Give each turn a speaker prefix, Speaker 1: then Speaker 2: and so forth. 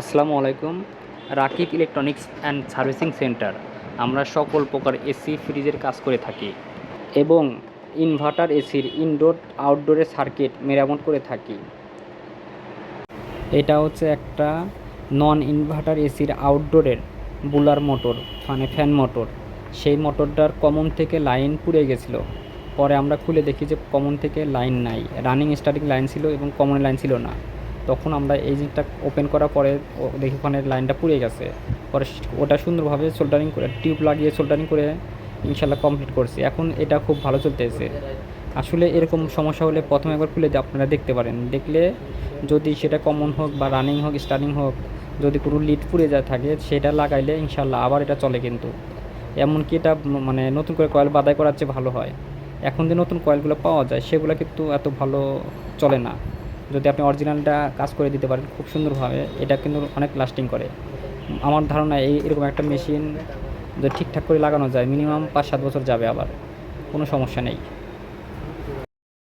Speaker 1: আসসালামু আলাইকুম। Rakib electronics and servicing centre. আমরা সকল প্রকার এসি, ফ্রিজের কাজ করে থাকি এবং ইনভার্টার এসির ইনডোর আউটডোরের সার্কিট মেরামত করে থাকি। এটা হচ্ছে একটা নন ইনভার্টার এসির আউটডোরের বুলার মোটর মানে ফ্যান মোটর। সেই মোটরটার কমন থেকে লাইন পুড়ে গেছিল। পরে আমরা খুলে দেখি যে কমন থেকে লাইন নাই। রানিং স্টার্টিং লাইন ছিল এবং কমন লাইন ছিল না। তখন আমরা এই জিনিসটা ওপেন করার পরে দেখি ওখানে লাইনটা পুড়ে গেছে। পরে ওটা সুন্দরভাবে সোল্ডারিং করে টিউব লাগিয়ে সোল্ডারিং করে ইনশাল্লাহ কমপ্লিট করছি। এখন এটা খুব ভালো চলতেছে। আসলে এরকম সমস্যা হলে প্রথমে একবার খুলে আপনারা দেখতে পারেন। দেখলে যদি সেটা কমন হোক বা রানিং হোক স্টার্টিং হোক, যদি কোনো লিড পুড়ে যায় থাকে, সেটা লাগাইলে ইনশাল্লাহ আবার এটা চলে কিন্তু। এমনকি এটা মানে নতুন করে কয়েল বাদাই করার চেয়ে ভালো হয়। এখন যে নতুন কয়েলগুলো পাওয়া যায়, সেগুলো কিন্তু এত ভালো চলে না। যদি আপনি অরিজিনালটা কাজ করে দিতে পারেন খুব সুন্দরভাবে, এটা কিন্তু অনেক লাস্টিং করে। আমার ধারণা এই এরকম একটা মেশিন যদি ঠিকঠাক করে লাগানো যায় মিনিমাম পাঁচ সাত বছর যাবে আবার, কোনো সমস্যা নেই।